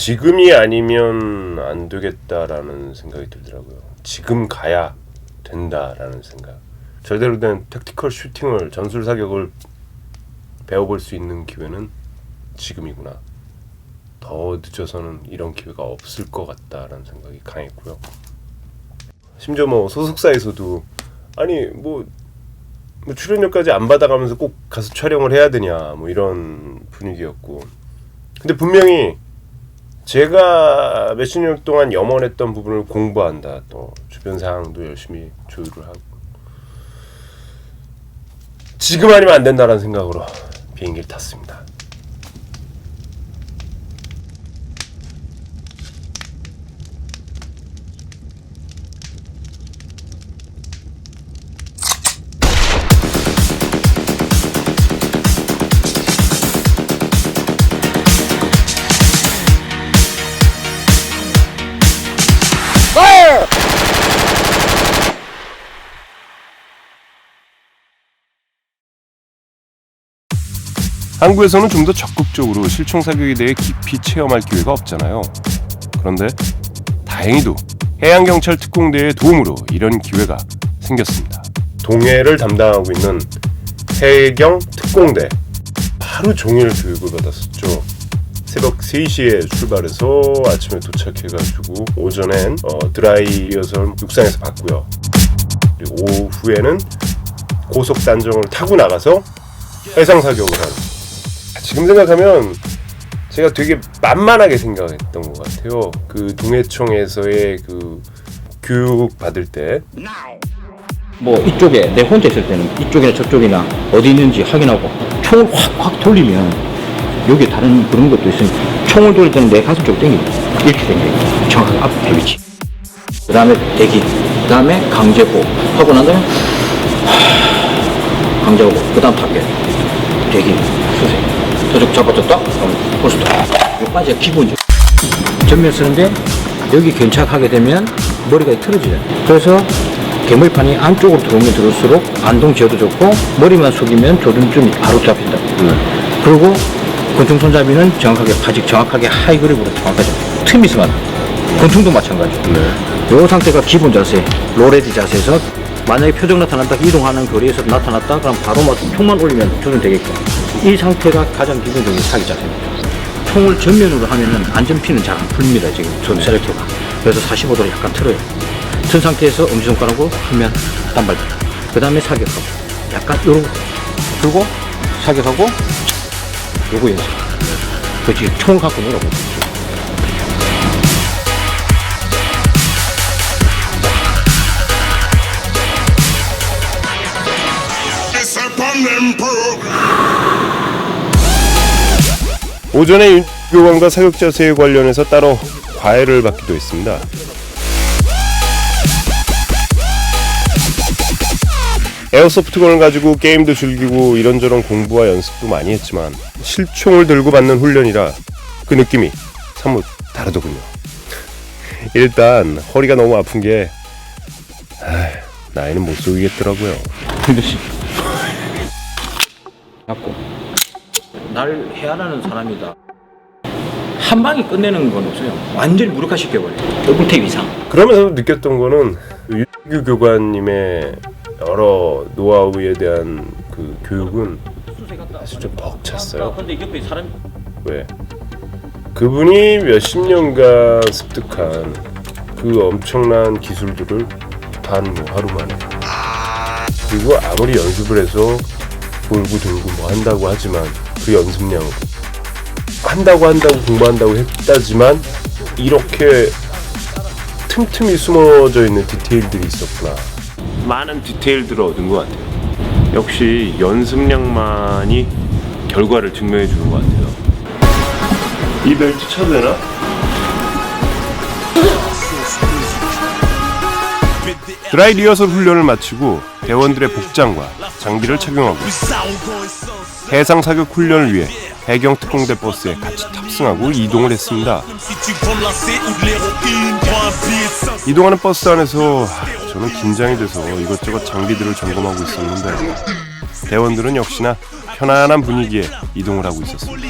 지금이 아니면 안 되겠다라는 생각이 들더라고요. 지금 가야 된다라는 생각. 제대로 된 택티컬 슈팅을 전술 사격을 배워볼 수 있는 기회는 지금이구나. 더 늦어서는 이런 기회가 없을 것 같다라는 생각이 강했고요. 심지어 뭐 소속사에서도 아니 뭐, 뭐 출연료까지 안 받아가면서 꼭 가서 촬영을 해야 되냐 뭐 이런 분위기였고 근데 분명히 제가 몇십 년 동안 염원했던 부분을 공부한다 또 주변 상황도 열심히 조율을 하고 지금 아니면 안 된다라는 생각으로 비행기를 탔습니다. 한국에서는 좀 더 적극적으로 실총 사격에 대해 깊이 체험할 기회가 없잖아요. 그런데 다행히도 해양경찰 특공대의 도움으로 이런 기회가 생겼습니다. 동해를 담당하고 있는 해경 특공대 하루 종일 교육을 받았었죠. 새벽 3시에 출발해서 아침에 도착해가지고 오전엔 어, 드라이 리허설 육상에서 받고요. 그리고 오후에는 고속 단정을 타고 나가서 해상 사격을 하는. 지금 생각하면 제가 되게 만만하게 생각했던 것 같아요. 그 동해청에서의 그 교육 받을 때. 뭐 이쪽에 내 혼자 있을 때는 이쪽이나 저쪽이나 어디 있는지 확인하고 총을 확 확 돌리면 여기 다른 그런 것도 있으니까 총을 돌릴 때는 내 가슴 쪽으로 당기고 이렇게 당기고 정확하게 앞에 위치. 그 다음에 대기. 그 다음에 강제고. 하고 난 다음에 하, 강제하고. 그 다음 타격 대기. 수색 저쪽 잡아줬다 그럼 이거 빠져 기본이죠 전면 쓰는데 여기 견착하게 되면 머리가 틀어지죠. 그래서 개물판이 안쪽으로 들어오면 들어올수록 안동 지어도 좋고 머리만 숙이면 조준점이 바로 잡힌다. 그리고 권총 손잡이는 정확하게 바직 정확하게 하이 그립으로 정확하죠. 틈이 있으면 권총도 마찬가지. 이 상태가 기본 자세, 로레디 자세에서 만약에 표정 나타났다 이동하는 거리에서 나타났다 그럼 바로 막 총만 올리면 조준되겠고. 이 상태가 가장 기본적인 사기 자세입니다. 총을 전면으로 하면은 안전피는 잘안 풀립니다 지금 전 셀렉터가. 그래서 45도로 약간 틀어요. 튼 상태에서 엄지손가락으로 풀면 단발 그 다음에 사격하고. 약간 요런 들고 사격하고 요거 연습. 그렇지. 총을 갖고 It's 오전에 윤교관과 사격 자세에 관련해서 따로 과외를 받기도 했습니다. 에어소프트건을 가지고 게임도 즐기고 이런저런 공부와 연습도 많이 했지만 실총을 들고 받는 훈련이라 그 느낌이 사뭇 다르더군요. 일단 허리가 너무 아픈 게 아, 나이는 못 속이겠더라고요. 갖고. 날 헤아나는 사람이다. 한 방에 끝내는 건 없어요. 완전히 무력화 시켜버려 더블탭 이상. 그러면서 느꼈던 거는 유규 교관님의 여러 노하우에 대한 그 교육은 사실 좀 벅찼어요. 근데 옆에 사람 왜? 그분이 몇십 년간 습득한 그 엄청난 기술들을 단 뭐 하루 만에. 그리고 아무리 연습을 해서 돌고 돌고 뭐 한다고 하지만 그 연습량으로 한다고 한다고 공부한다고 했다지만 이렇게 틈틈이 숨어져 있는 디테일들이 있었구나. 많은 디테일들을 얻은 것 같아요. 역시 연습량만이 결과를 증명해 주는 것 같아요. 이 벨트 쳐도 되나? 드라이 리허설 훈련을 마치고 대원들의 복장과 장비를 착용하고 해상 사격 훈련을 위해 해경 특공대 버스에 같이 탑승하고 이동을 했습니다. 이동하는 버스 안에서 저는 긴장이 돼서 이것저것 장비들을 점검하고 있었는데 대원들은 역시나 편안한 분위기에 이동을 하고 있었습니다.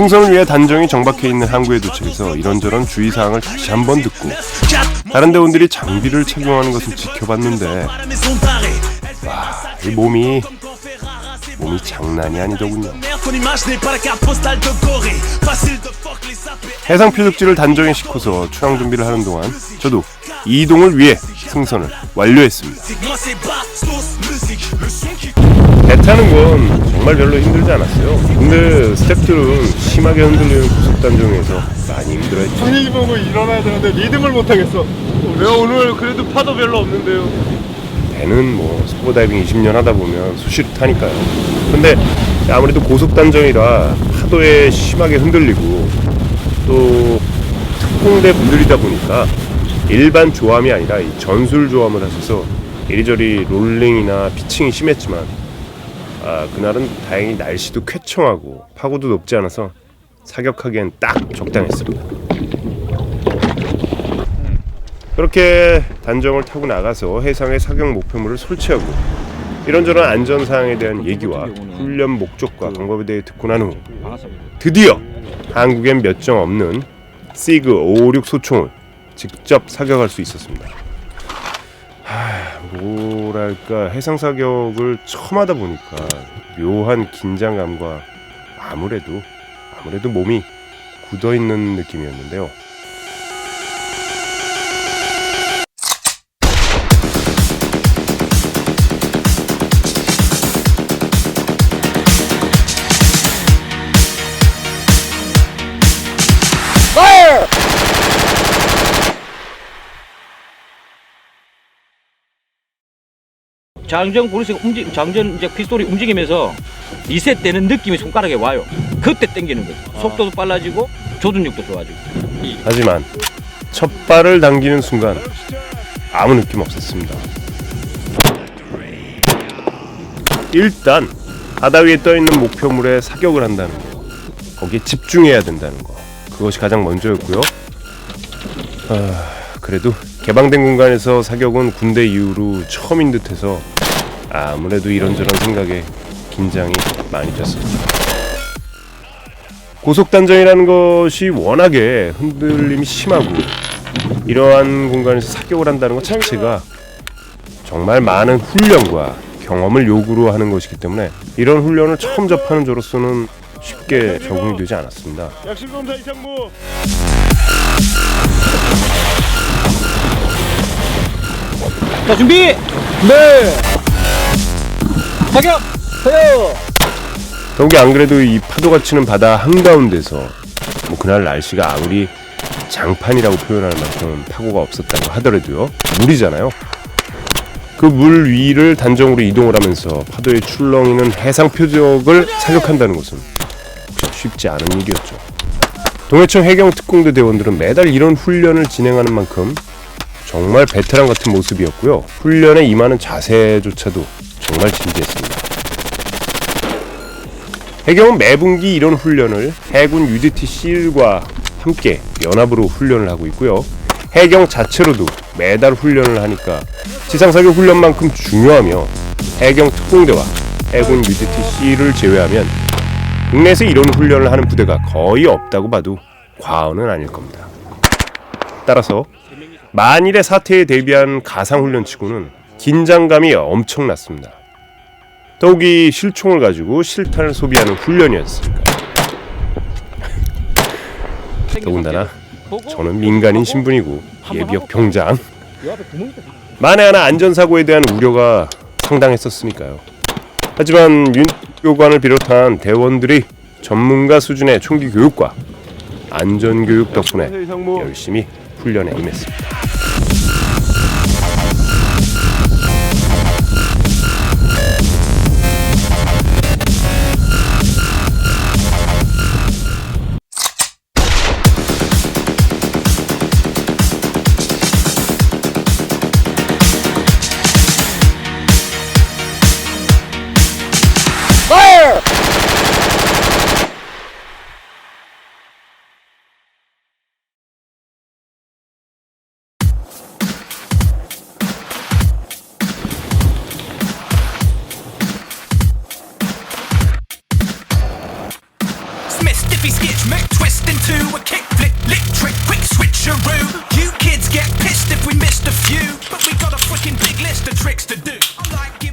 승선을 위해 단정히 정박해 있는 항구에 도착해서 이런저런 주의사항을 다시 한번 듣고 4 다른 대원들이 장비를 착용하는 것을 지켜봤는데 이 몸이 몸이 장난이 아니더군요. 해상 표적지를 단정히 싣고서 출항 준비를 하는 동안 저도 이동을 위해 승선을 완료했습니다. 배 타는 건 정말 별로 힘들지 않았어요. 근데 스태프들은 심하게 흔들리는 고속 단정에서 많이 힘들어했죠. 분위기 보고 일어나야 되는데 리듬을 못 하겠어. 왜 오늘 그래도 파도 별로 없는데요? 배는 뭐 스포 다이빙 20년 하다 보면 수시로 타니까요. 근데 아무래도 고속 단정이라 파도에 심하게 흔들리고 또 특공대 분들이다 보니까 일반 조함이 아니라 이 전술 조함을 하셔서 이리저리 롤링이나 피칭이 심했지만 아 그날은 다행히 날씨도 쾌청하고 파고도 높지 않아서 사격하기엔 딱 적당했습니다. 그렇게 단정을 타고 나가서 해상에 사격 목표물을 설치하고 이런저런 안전 사항에 대한 얘기와 훈련 목적과 방법에 대해 듣고 난 후 드디어 한국엔 몇 정 없는 시그 556 소총을 직접 사격할 수 있었습니다. 하, 뭐랄까 해상 사격을 처음 하다 보니까 묘한 긴장감과 아무래도 아무래도 몸이 굳어 있는 느낌이었는데요. 장전 고르스 움직 장전 이제 피스톨이 움직이면서 리셋 되는 느낌이 손가락에 와요. 그때 당기는 거죠. 속도도 빨라지고 조준력도 좋아지고. 하지만 첫 발을 당기는 순간 아무 느낌 없었습니다. 일단 바다 위에 떠 있는 목표물에 사격을 한다는 거, 거기에 집중해야 된다는 거, 그것이 가장 먼저였고요. 아, 그래도 개방된 공간에서 사격은 군대 이후로 처음인 듯해서 아무래도 이런저런 생각에 긴장이 많이 됐습니다. 고속단정이라는 것이 워낙에 흔들림이 심하고 이러한 공간에서 사격을 한다는 것 자체가 정말 많은 훈련과 경험을 요구로 하는 것이기 때문에 이런 훈련을 처음 접하는 저로서는 쉽게 적응이 되지 않았습니다. 약실검사. 자 준비. 네. 사격. 사격. 더욱이 안 그래도 이 파도가 치는 바다 한가운데서 뭐 그날 날씨가 아무리 장판이라고 표현할 만큼 파고가 없었다고 하더라도요 물이잖아요 그 물 위를 단정으로 이동을 하면서 파도에 출렁이는 해상 표적을 사격한다는 것은 쉽지 않은 일이었죠 동해청 해경 특공대 대원들은 매달 이런 훈련을 진행하는 만큼 정말 베테랑 같은 모습이었고요 훈련에 임하는 자세조차도 정말 진지했습니다 해경은 매분기 이런 훈련을 해군 UDT-C1과 함께 연합으로 훈련을 하고 있고요. 해경 자체로도 매달 훈련을 하니까 지상사격 훈련만큼 중요하며 해경 특공대와 해군 UDT-C를 제외하면 국내에서 이런 훈련을 하는 부대가 거의 없다고 봐도 과언은 아닐 겁니다. 따라서 만일의 사태에 대비한 가상훈련치고는 긴장감이 엄청났습니다. 더욱이 실총을 가지고 실탄을 소비하는 훈련이었으니까. 더군다나 저는 민간인 신분이고 예비역 병장. 만에 하나 안전사고에 대한 우려가 상당했었으니까요. 하지만 윤 교관을 비롯한 대원들이 전문가 수준의 총기 교육과 안전 교육 덕분에 열심히 훈련에 임했습니다.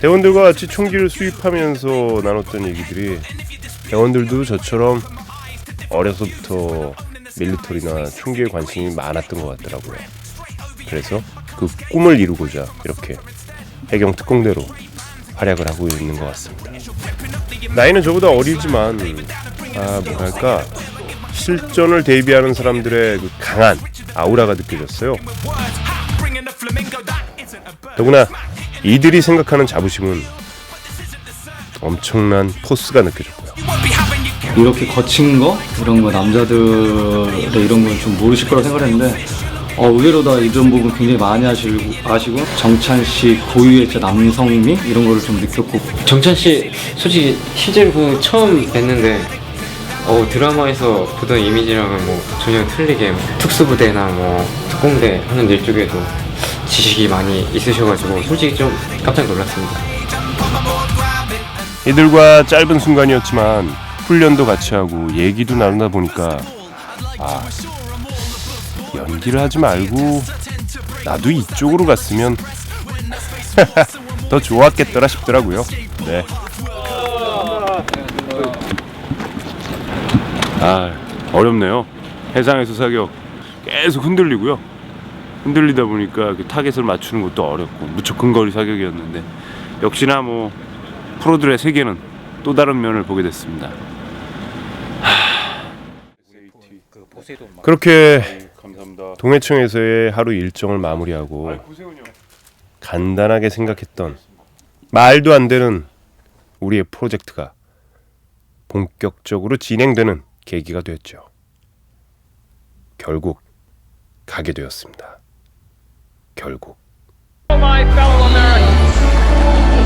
대원들과 같이 총기를 수입하면서 나눴던 얘기들이 대원들도 저처럼 어려서부터 밀리터리나 총기에 관심이 많았던 것 같더라고요. 그래서 그 꿈을 이루고자 이렇게 해경 특공대로 활약을 하고 있는 것 같습니다. 나이는 저보다 어리지만 아 뭐랄까 실전을 대비하는 사람들의 그 강한 아우라가 느껴졌어요. 더구나 이들이 생각하는 자부심은 엄청난 포스가 느껴졌고요. 이렇게 거친 거? 이런 거 남자들의 이런 건 좀 모르실 거라 생각했는데 어, 의외로 다 이런 부분 굉장히 많이 아시고, 아시고 정찬 씨 고유의 진짜 남성미? 이런 거를 좀 느꼈고. 정찬 씨 솔직히 실제로 그 처음 뵀는데 어, 드라마에서 보던 이미지랑은 뭐 전혀 틀리게 뭐 특수부대나 뭐 특공대 하는 일 쪽에도 지식이 많이 있으셔가지고 솔직히 좀 깜짝 놀랐습니다. 이들과 짧은 순간이었지만 훈련도 같이 하고 얘기도 나누다 보니까 아 연기를 하지 말고 나도 이쪽으로 갔으면 더 좋았겠더라 싶더라고요. 네. 아 어렵네요. 해상에서 사격 계속 흔들리고요. 흔들리다 보니까 그 타겟을 맞추는 것도 어렵고 무척 근거리 사격이었는데 역시나 뭐 프로들의 세계는 또 다른 면을 보게 됐습니다. 그렇게 동해청에서의 하루 일정을 마무리하고 간단하게 생각했던 말도 안 되는 우리의 프로젝트가 본격적으로 진행되는 계기가 됐죠. 결국 가게 되었습니다. 결국 my fellow Americans,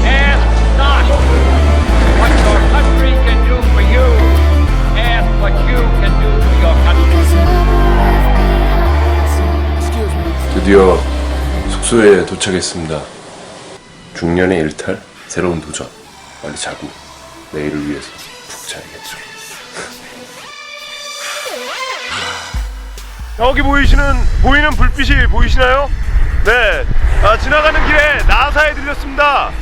ask not what your country can do for you, ask what you can do for your country. 드디어 숙소에 도착했습니다. 중년의 일탈, 새로운 도전. 빨리 자고 내일을 위해서 푹 자야겠죠. 여기 보이시는 보이는 불빛이 보이시나요? 네. 아, 지나가는 길에 나사에 들렸습니다.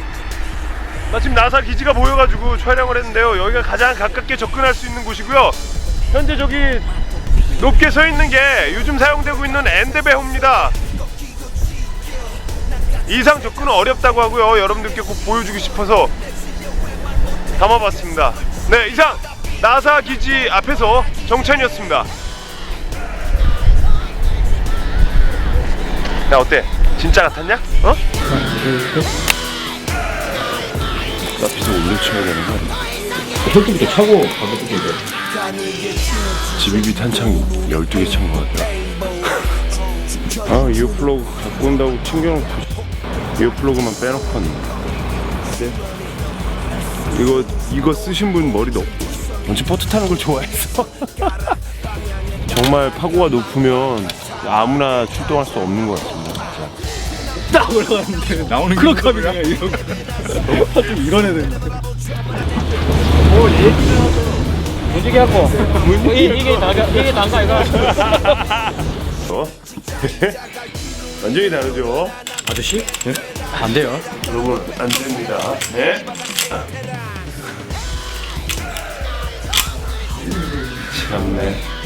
마침 나사 기지가 보여가지고 촬영을 했는데요. 여기가 가장 가깝게 접근할 수 있는 곳이고요. 현재 저기 높게 서 있는 게 요즘 사용되고 있는 엔데베호입니다. 이상 접근은 어렵다고 하고요. 여러분들께 꼭 보여주고 싶어서 담아봤습니다. 네, 이상 나사 기지 앞에서 정찬이었습니다. 야 어때? 진짜 같았냐? 어? 나 비서 올려 쳐야 되는 거 아니야? 혈기부터 차고 가볍게 이제 지비비 탄창이 12개 찬것 같아. 아, 이어플러그 갖고 온다고 챙겨놓고 이어플러그만 빼놓고 왔네. 네. 이거, 이거 쓰신 분 머리도 없고. 언제 보트 타는 걸 좋아해서. 정말 파고가 높으면 아무나 출동할 수 없는 것 같 습니다. 진짜. 나오는 게 크로카비가 이런 좀 이런 애들 무지개 하고 이, 이게 나가 이게 난가 이거. 어? 완전히 다르죠? 아저씨? 안 돼요. 여러분, 안 됩니다. 네. 참네.